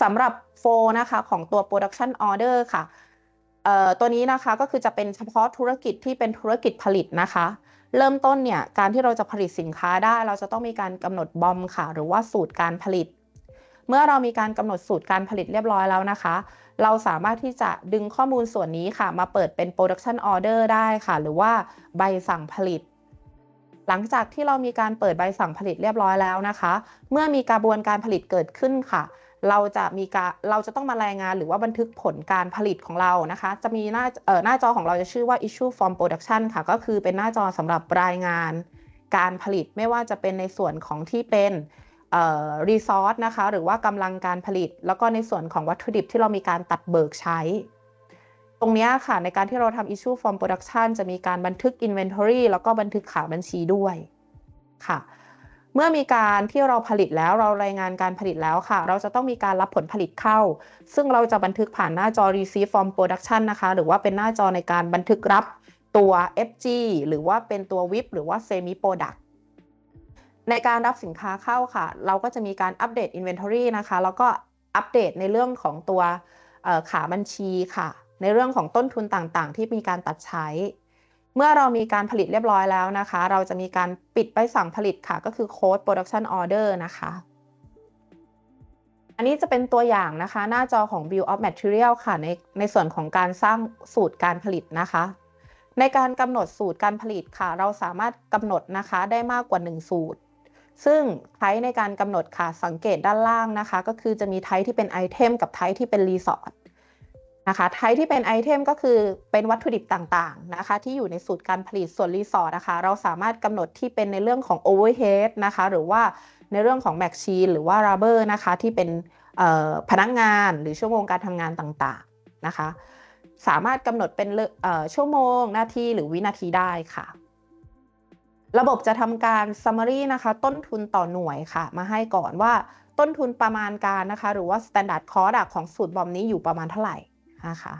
สำหรับโฟนะคะของตัว production order ค่ะเอ่อตัวนี้นะคะก็คือจะเป็นเฉพาะธุรกิจที่เป็นธุรกิจผลิตนะคะ เริ่มต้นเนี่ยการที่เราจะผลิตสินค้าได้ เราจะต้องมีการกำหนดบอมค่ะ หรือว่าสูตรการผลิต เมื่อเรามีการกำหนดสูตรการผลิตเรียบร้อยแล้วนะคะ เราสามารถที่จะดึงข้อมูลส่วนนี้ค่ะ มาเปิดเป็น production order ได้ค่ะ หรือว่าใบสั่งผลิต หลังจากที่เรามีการเปิดใบสั่งผลิตเรียบร้อยแล้วนะคะ เมื่อมีกระบวนการผลิตเกิดขึ้นค่ะ เราจะมีการเราจะต้องมารายงานหรือว่าบันทึกผลการผลิตของเรานะคะ จะมีหน้าเอ่อหน้าจอของเราจะชื่อว่า issue form production ค่ะ ก็คือเป็นหน้าจอสำหรับรายงานการผลิตไม่ว่าจะเป็นในส่วนของที่เป็นรีซอสนะคะ หรือว่ากำลังการผลิต แล้วก็ในส่วนของวัตถุดิบที่เรามีการตัดเบิกใช้ ตรงนี้ค่ะ ในการที่เราทำ issue form production จะมีการบันทึก inventory แล้วก็บันทึกขาบัญชีด้วยค่ะ เมื่อมีการที่เราผลิตแล้วเรารายงานการผลิตแล้วค่ะ เราจะต้องมีการรับผลผลิตเข้า ซึ่งเราจะบันทึกผ่านหน้าจอ receive from production นะคะ หรือว่าเป็นหน้าจอในการบันทึกรับตัว FG หรือว่าเป็นตัว WIP หรือว่า semi product ในการรับสินค้าเข้าค่ะ เราก็จะมีการอัปเดต inventory นะคะ แล้วก็อัปเดตในเรื่องของตัวขาบัญชีค่ะ ในเรื่องของต้นทุนต่างๆ ที่มีการตัดใช้ เมื่อเรามีการผลิตเรียบร้อยแล้วนะคะ เราจะมีการปิดใบสั่งผลิตค่ะ ก็คือ code production order นะคะ อันนี้จะเป็นตัวอย่างนะคะ หน้าจอของ bill of material ค่ะ ในในส่วนของการสร้างสูตรการผลิตนะคะ ในการกำหนดสูตรการผลิตค่ะ เราสามารถกำหนดนะคะได้มากกว่า 1 สูตร ซึ่งไทป์ในการกำหนดค่ะ สังเกตด้านล่างนะคะ ก็คือจะมีไทป์ที่เป็นไอเทมกับไทป์ที่เป็นรีสอร์ท นะคะไทที่เป็นไอเทมก็คือเป็นวัตถุดิบต่างๆนะคะที่อยู่ในสูตรการผลิตส่วนรีสอร์ทนะคะเราสามารถกำหนดที่เป็นในเรื่องของโอเวอร์เฮดนะคะหรือว่าในเรื่องของแม็กชีนหรือว่าราเบอร์นะคะที่เป็นพนักงานหรือชั่วโมงการทำงานต่างๆนะคะสามารถกำหนดเป็นชั่วโมงนาทีหรือวินาทีได้ค่ะ ระบบจะทำการ summary นะคะต้นทุนต่อหน่วยค่ะ มาให้ก่อนว่าต้นทุนประมาณการนะคะ หรือว่า standard cost ของสูตรบอมนี้อยู่ประมาณเท่าไหร่ นะคะ